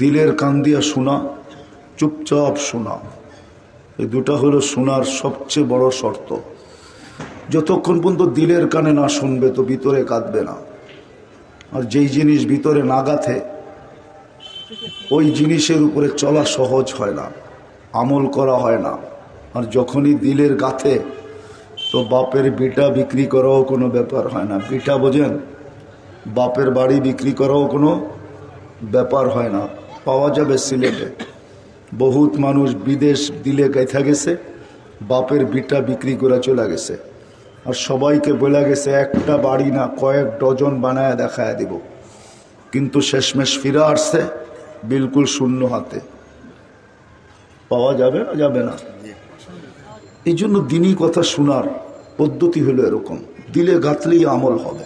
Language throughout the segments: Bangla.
দিলের কান দিয়া শোনা, চুপচাপ শোনা। এই দুটা হলো শোনার সবচেয়ে বড় শর্ত। যতক্ষণ পর্যন্ত দিলের কানে না শুনবে তো ভিতরে কাঁদবে না। আর যেই জিনিস ভিতরে না গাথে, ওই জিনিসের উপরে চলা সহজ হয় না, আমল করা হয় না। আর যখনই দিলের গাথে, তো বাপের বিটা বিক্রি করাও কোনো ব্যাপার হয় না। বিটা বোঝেন, বাপের বাড়ি বিক্রি করাও কোনো ব্যাপার হয় না। পাওয়া যাবে সিলেটে। বহুত মানুষ বিদেশ দিলে গেথা গেছে, বাপের বিটা বিক্রি করে চলে গেছে। আর সবাইকে বলে গেছে, একটা বাড়ি না কয়েক ডজন বানায় দেখায় দিব। কিন্তু শেষমেশ ফিরে আসছে, বিলকুল শূন্য হাতে। পাওয়া যাবে না যাবে না। এই জন্য দিনই কথা শোনার পদ্ধতি হলো এরকম। দিলে গাতলেই আমল হবে।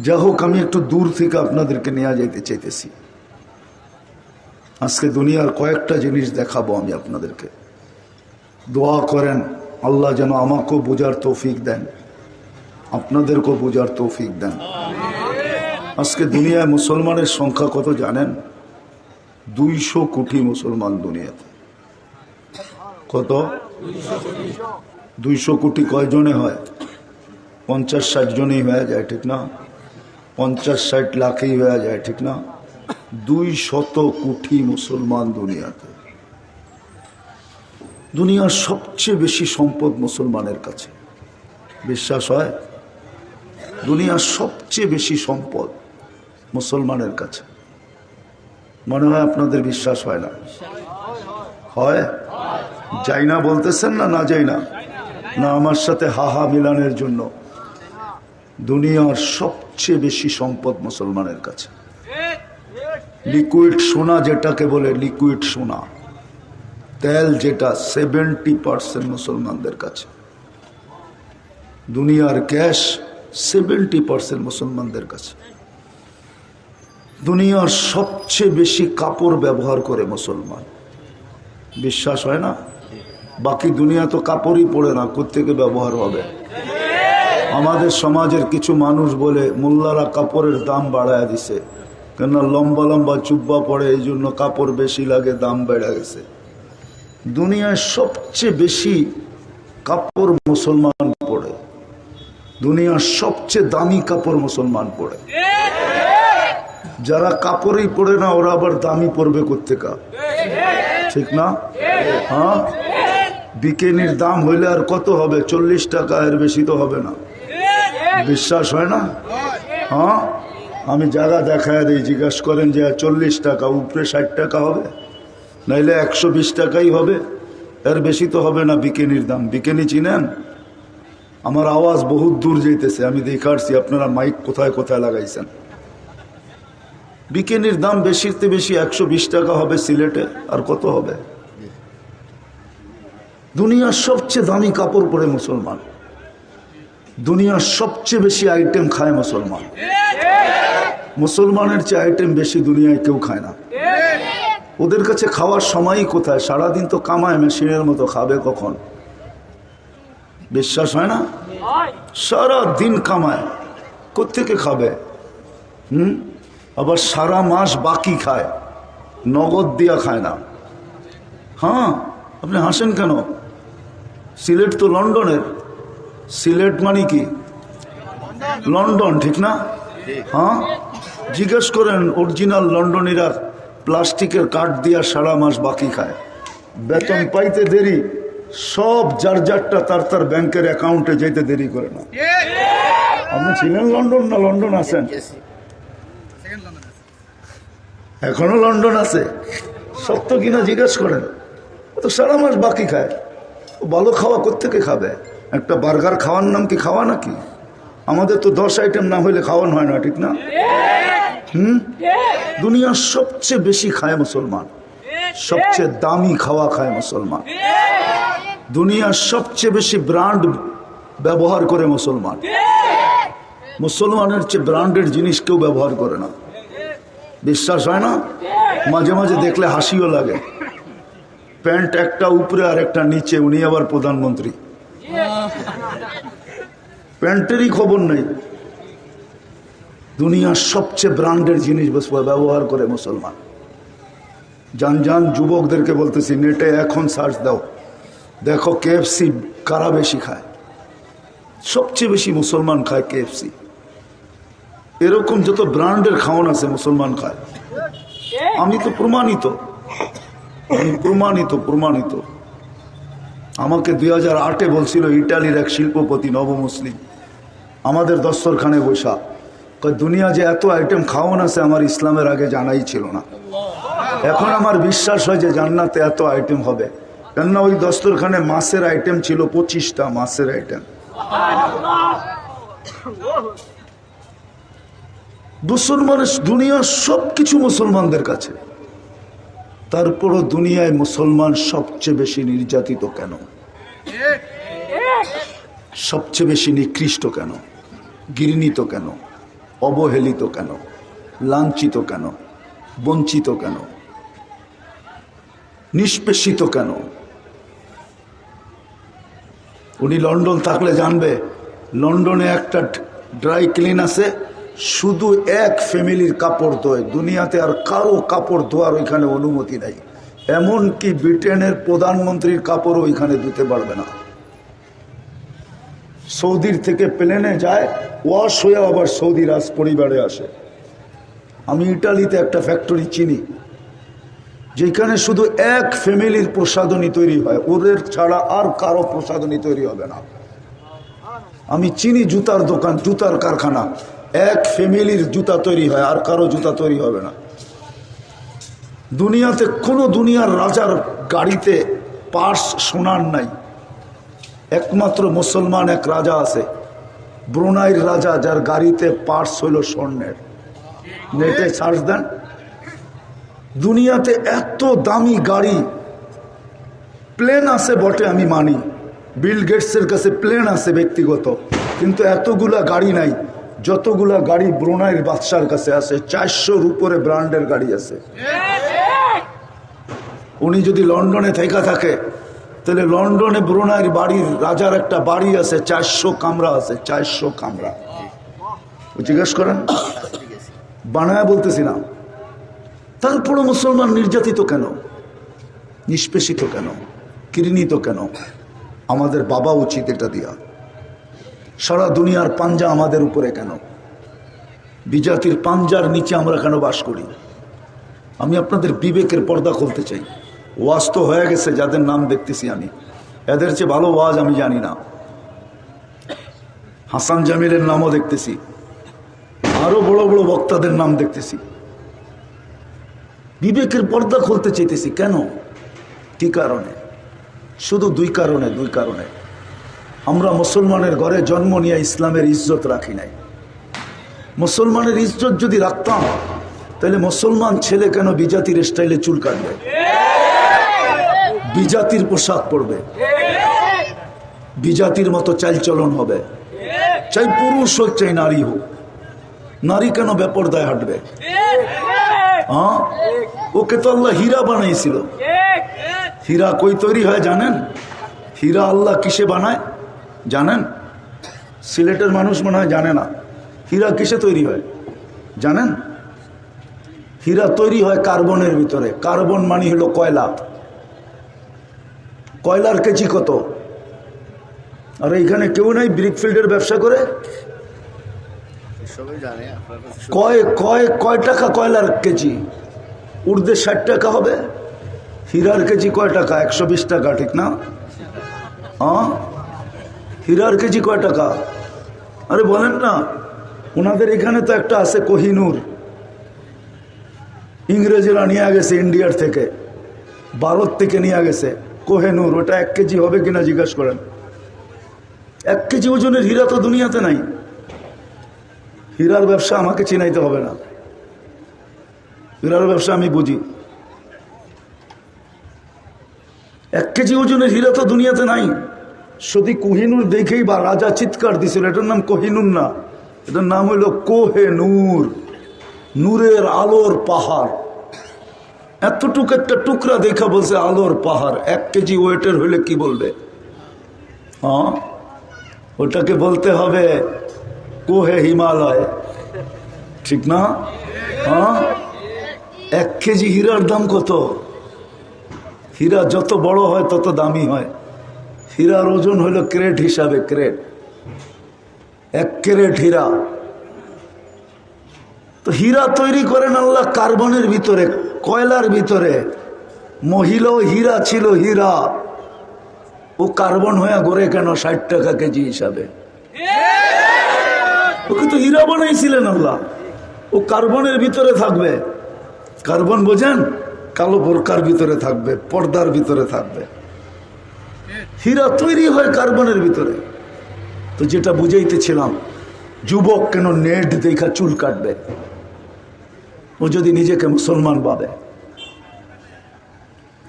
যা হোক আমি একটু দূর থেকে আপনাদেরকে নেওয়া যাইতে চাইতেছি। আজকে দুনিয়ার কয়েকটা জিনিস দেখাবো আমি আপনাদেরকে। দোয়া করেন, আল্লাহ যেন আমাকেও বোঝার তৌফিক দেন, আপনাদেরকেও বোঝার তৌফিক দেন। আজকে দুনিয়ায় মুসলমানের সংখ্যা কত জানেন? দুইশো কোটি মুসলমান দুনিয়াতে। কত? দুইশো কোটি কয়জনে হয়? পঞ্চাশ ষাট জনেই হয়ে যায়, ঠিক না? পঞ্চাশ ষাট লাখেই হয়ে যায়, ঠিক না? দুই শত কোটি মুসলমান দুনিয়াতে। দুনিয়ার সবচেয়ে বেশি সম্পদ মুসলমানের কাছে। বিশ্বাস হয়? দুনিয়ার সবচেয়ে বেশি সম্পদ মুসলমানের কাছে। মনে হয় আপনাদের বিশ্বাস হয় না? হয়? যাই না বলতেছেন না না যাই না। না আমার সাথে হাহা মিলানের জন্য। দুনিয়ার সবচেয়ে বেশি সম্পদ মুসলমানের কাছে। লিকুইড সোনা যেটাকে বলে লিকুইড সোনা, তেল যেটা সেভেন্টি পার্সেন্ট মুসলমানদের কাছে। দুনিয়ার ক্যাশ সেভেন্টি পার্সেন্ট মুসলমানদের কাছে। দুনিয়ার সবচেয়ে বেশি কাপড় ব্যবহার করে মুসলমান। বিশ্বাস হয় না? বাকি দুনিয়া তো কাপড়ই পড়ে না কোথেকে ব্যবহার হবে? আমাদের সমাজের কিছু মানুষ বলে, মোল্লারা কাপড়ের দাম বাড়ায় দিছে। কেন লম্বা লম্বা চুব্বা পড়ে এই জন্য কাপড় বেশি লাগে, দাম বেড়ে গেছে। দুনিয়ায় সবচেয়ে বেশি কাপড় মুসলমান পড়ে দুনিয়ার সবচেয়ে দামি কাপড় মুসলমান পড়ে যারা কাপড়ই পড়ে না, ওরা আবার দামি পড়বে কোথেকা ঠিক না? হ্যাঁ? বিকেনির দাম হইলে আর কত হবে? চল্লিশ টাকা, এর বেশি তো হবে না। বিশ্বাস হয় না? হ্যাঁ? আমি জায়গা দেখায় দিই, জিজ্ঞাসা করেন যে চল্লিশ টাকা, উপরে ষাট টাকা হবে? নাইলে একশো বিশ টাকাই হবে। এর বেশি তো হবে না বিকেনির দাম। বিকেনি চিনেন? আমার আওয়াজ বহুত দূর যাইতেছে, আমি দেখাচ্ছি আপনারা মাইক কোথায় কোথায় লাগাইছেন। বিকেনির দাম বেশিতে বেশি একশো বিশ টাকা হবে সিলেটে, আর কত হবে? দুনিয়ার সবচেয়ে দামি কাপড় পরে মুসলমান। দুনিয়ার সবচেয়ে বেশি আইটেম খায় মুসলমান। মুসলমানের চেয়ে আইটেম বেশি দুনিয়ায় কেউ খায় না। ওদের কাছে খাওয়ার সময়ই কোথায়? সারাদিন তো কামায়, মেশিনের মতো খাবে কখন? বিশ্বাস হয় না? সারা দিন কামায় কোথেকে খাবে? হুম? আবার সারা মাস বাকি খায়, নগদ দিয়া খায় না। হ্যাঁ আপনি হাসেন কেন? সিলেট তো লন্ডনের। সিলেট মানে কি? লন্ডন, ঠিক না? হ্যাঁ? জিজ্ঞেস করেন, অরিজিনাল লন্ডনীরা প্লাস্টিকের কাঠ দিয়া সারা মাস বাকি খায়। বেতন পাইতে দেরি, সব যার যারটা তার তার ব্যাংকের অ্যাকাউন্টে যেতে দেরি করে না। আপনি ছিলেন লন্ডন না লন্ডন আছেন? এখনও লন্ডন আছে। সত্য কিনা জিজ্ঞেস করেন। ও তো সারা মাস বাকি খায়। ও ভালো খাওয়া কোথেকে খাবে? একটা বার্গার খাওয়ার নাম কি খাওয়া নাকি? আমাদের তো দশ আইটেম না হইলে খাওয়ানো হয় না, ঠিক না? হুম? দুনিয়ার সবচেয়ে বেশি খায় মুসলমান। সবচেয়ে দামি খাওয়া খায় মুসলমান। দুনিয়ার সবচেয়ে বেশি ব্র্যান্ড ব্যবহার করে মুসলমান। মুসলমানের চেয়ে ব্র্যান্ডের জিনিস কেউ ব্যবহার করে না। বিশ্বাস হয় না? মাঝে মাঝে দেখলে হাসিও লাগে। প্যান্ট একটা উপরে আর একটা নিচে, উনি আবার প্রধানমন্ত্রী। প্যান্টেরই খবর নেই। দুনিয়ার সবচেয়ে ব্র্যান্ডের জিনিস ব্যবহার করে মুসলমান। যান যান যুবকদেরকে বলতেছি, নেটে এখন সার্চ দাও। দেখো কেএফসি কারা বেশি খায়? সবচেয়ে বেশি মুসলমান খায় কেএফসি এরকম যত ব্র্যান্ডের খাওয়ান আছে মুসলমান খায়। আমি তো প্রমাণিত। আমি প্রমাণিত প্রমাণিত। আমাকে দুই হাজার আটে বলছিল, ইটালির এক শিল্পপতি নব মুসলিম আমাদের দস্তরখানে কয় দুনিয়া যে এত আইটেম খাওয়ান আছে আমার ইসলামের আগে জানাই ছিল না। এখন আমার বিশ্বাস হয় যে জান্নাতে এত আইটেম হবে। কেননা ওই দস্তরখানে মাছের আইটেম ছিল, পঁচিশটা মাছের আইটেম মুসলমানের দুনিয়ার সব কিছু মুসলমানদের কাছে। তারপরও দুনিয়ায় মুসলমান সবচেয়ে বেশি নির্যাতিত কেন? সবচেয়ে বেশি নিকৃষ্ট কেন? ঘৃণিত কেন? অবহেলিত কেন? লাঞ্ছিত কেন? বঞ্চিত কেন? নিষ্পেষিত কেন? উনি লন্ডন থাকলে জানবে, লন্ডনে একটা ড্রাই ক্লিন আছে, শুধু এক ফ্যামিলির কাপড় ধোয়, দুনিয়াতে আর কারও কাপড় ধোয়ার ওইখানে অনুমতি নাই। এমনকি ব্রিটেনের প্রধানমন্ত্রীর কাপড়ও ওইখানে ধুতে পারবে না। সৌদির থেকে প্লেনে যায়, ওয়াশ হয়ে আবার সৌদি রাজ পরিবারে আসে। আমি ইটালিতে একটা ফ্যাক্টরি চিনি, যেখানে শুধু এক ফ্যামিলির প্রসাদনী তৈরি হয়। ওদের ছাড়া আর কারও প্রসাদনী তৈরি হবে না। আমি চিনি জুতার দোকান, জুতার কারখানা। এক ফ্যামিলির জুতা তৈরি হয়, আর কারও জুতা তৈরি হবে না। দুনিয়াতে কোনো দুনিয়ার রাজার গাড়িতে পার্স সোনার নাই। একমাত্র মুসলমান এক রাজা আছে। ব্রুনাইর রাজা যার গাড়িতে পার্স হইল স্বর্ণের। নেটে সার্চ দেন। দুনিয়াতে এত দামি গাড়ি প্লেন আছে বটে আমি মানি। বিল গেটসের কাছে প্লেন আছে ব্যক্তিগত কিন্তু এতগুলা গাড়ি নাই। যতগুলা গাড়ি ব্রোনাইয়ের বাদশার কাছে আছে চারশোর উপরে ব্র্যান্ডের গাড়ি আছে। উনি যদি লন্ডনে থেকে থাকে তাহলে লন্ডনে ব্রোনাইয়ের বাড়ির রাজার একটা বাড়ি আছে, চারশো কামরা আছে, চারশো কামরা। জিজ্ঞেস করেন, বানায় বলতেছি না। তারপরও মুসলমান নির্যাতিত কেন? নিষ্পেষিত কেন? ঘৃণিত কেন? আমাদের বাবা উচিত এটা দিয়া। সারা দুনিয়ার পাঞ্জা আমাদের উপরে কেন? বিজাতির পাঞ্জার নিচে আমরা কেন বাস করি? আমি আপনাদের বিবেকের পর্দা খুলতে চাই। ওয়াজ তো হয়ে গেছে, যাদের নাম দেখতেছি আমি। এদের চেয়ে ভালো ওয়াজ আমি জানি না। হাসান জামিলের নামও দেখতেছি। আরও বড় বড় বক্তাদের নাম দেখতেছি। বিবেকের পর্দা খুলতে চাইতেছি, কেন? কি কারণে? শুধু দুই কারণে দুই কারণে। আমরা মুসলমানের ঘরে জন্ম নিয়ে ইসলামের ইজ্জত রাখি নাই। মুসলমানের ইজ্জত যদি রাখতাম, তাহলে মুসলমান ছেলে কেন বিজাতির স্টাইলে চুল কাটবে? বিজাতির পোশাক পরবে। বিজাতির মতো চালচলন হবে। চাই পুরুষ হোক, চাই নারী হোক। নারী কেন বেপরদায় হাঁটবে? হ্যাঁ? ওকে তো আল্লাহ হীরা বানাইছিল। হীরা কই তৈরি হয় জানেন? হীরা আল্লাহ কিসে বানায়? জানেন? সিলেটের মানুষ মনে হয় জানে না। হীরা কিসে তৈরি হয়? জানেন? হীরা তৈরি হয় কার্বনের ভিতরে। কার্বন মানে হলো কয়লা। কয়লার কেজি কত? আর এইখানে কেউ নাই ব্রিকফিল্ডের ব্যবসা করে? কয় কয় কয় টাকা কয়লার কেজি? উর্দে ষাট টাকা হবে। হীরার কেজি কয় টাকা? একশো বিশ টাকা ঠিক না? হ্যাঁ হীরার কেজি কয় টাকা? আরে বলেন না ওনাদের এখানে তো একটা আছে কোহিনুর। ইংরেজরা নিয়ে গেছে ইন্ডিয়ার থেকে ভারত থেকে নিয়ে গেছে। কোহেনুর ওটা এক কেজি হবে কিনা জিজ্ঞাসা করেন। এক কেজি ওজনের হীরা তো দুনিয়াতে নাই। হীরার ব্যবসা আমাকে চিনাইতে হবে না। হীরার ব্যবসা আমি বুঝি। এক কেজি ওজনের হীরা তো দুনিয়াতে নাই। যদি কোহিনুর দেখেই বা রাজা চিৎকার দিছিল, এটার নাম কোহিনুর না, এটার নাম হইল কোহে নূর। নূরের আলোর পাহাড়। এতটুকু একটা টুকরা দেখা বলছে আলোর পাহাড়। এক কেজি ওয়েটের হইলে কি বলবে? হ্যাঁ? ওটাকে বলতে হবে, কোহে হিমালয়। ঠিক না? হ্যাঁ? এক কেজি হীরার দাম কত? হীরা যত বড় হয় তত দামি হয়। হীরার ওজন হলো ক্রেট হিসাবে ক্রেট। এক ক্রেট হীরা। তো হীরা তৈরি করেন আল্লাহ কার্বনের ভিতরে, কয়লার ভিতরে। মহিলাও হীরা ছিল হীরা। ও কার্বন হয়ে গড়ে কেন ষাট টাকা কেজি হিসাবে? ওকে তো হীরা বানাইছিলেন আল্লাহ। ও কার্বনের ভিতরে থাকবে। কার্বন বোঝেন? কালো বোরকার ভিতরে থাকবে, পর্দার ভিতরে থাকবে। হীরা তৈরি হয় কার্বনের ভিতরে। তো যেটা বুঝাইতেছিলাম, যুবক কেন নেট দেখা চুল কাটবে? ও যদি নিজেকে মুসলমান ভাবে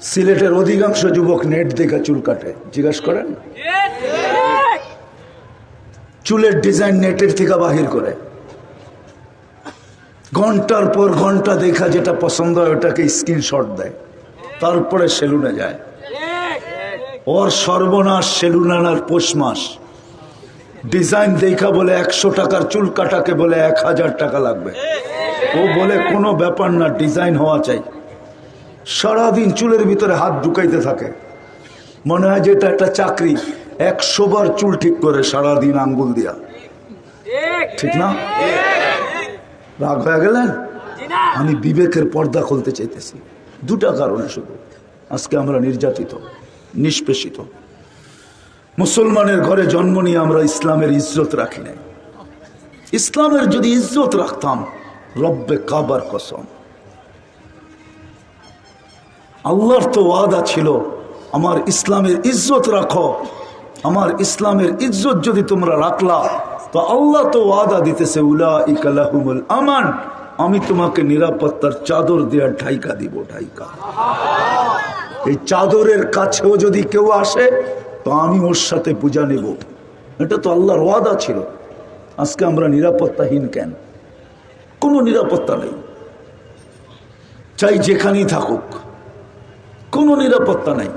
সিলেটের অধিকাংশ যুবক নেট দেখা চুল কাটে। জিজ্ঞাসা করেন? চুলের ডিজাইন নেটের থেকে বাহির করে। ঘণ্টার পর ঘণ্টা দেখা যেটা পছন্দ হয় ওটাকে স্ক্রিনশট দেয়। তারপরে সেলুনে যায়। ওর সর্বনাশ সেলুন আনার পৌষ মাস। ডিজাইন দেখা বলে একশো টাকার চুল কাটাকে বলে এক হাজার টাকা লাগবে। ও বলে কোনো ব্যাপার না, ডিজাইন হওয়া চাই। সারাদিন চুলের ভিতরে হাত ঢুকাইতে থাকে। মনে হয় যে এটা একটা চাকরি। একশো বার চুল ঠিক করে সারাদিন আঙ্গুল দিয়া। ঠিক না? রাগ হয়ে গেলেন আমি বিবেকের পর্দা খুলতে চাইতেছি। দুটা কারণে শুধু। আজকে আমরা নির্যাতিত, নিষ্পেষিত। মুসলমানের ঘরে জন্ম নিয়ে আমরা ইসলামের ইজ্জত রাখি নাই। ইসলামের যদি ইজ্জত রাখতাম রব্বে কাবার কসম। আল্লাহর তো ওয়াদা ছিল, আমার ইসলামের ইজ্জত রাখো, আমার ইসলামের ইজ্জত যদি তোমরা রাখলা, তো আল্লাহ তো ওয়াদা দিতেছে উলা ইকালাহুমুল আমান, আমি তোমাকে নিরাপত্তার চাদর দেওয়ার ঢাইকা দিব, ঢাইকা। এই চাদরের কাছেও যদি কেউ আসে, তো আমি ওর সাথে পূজা নেব। এটা তো আল্লাহর ওয়াদা ছিল। আজকে আমরা নিরাপত্তাহীন কেন? কোনো নিরাপত্তা নেই। চাই যেখানেই থাকুক কোনো নিরাপত্তা নাই।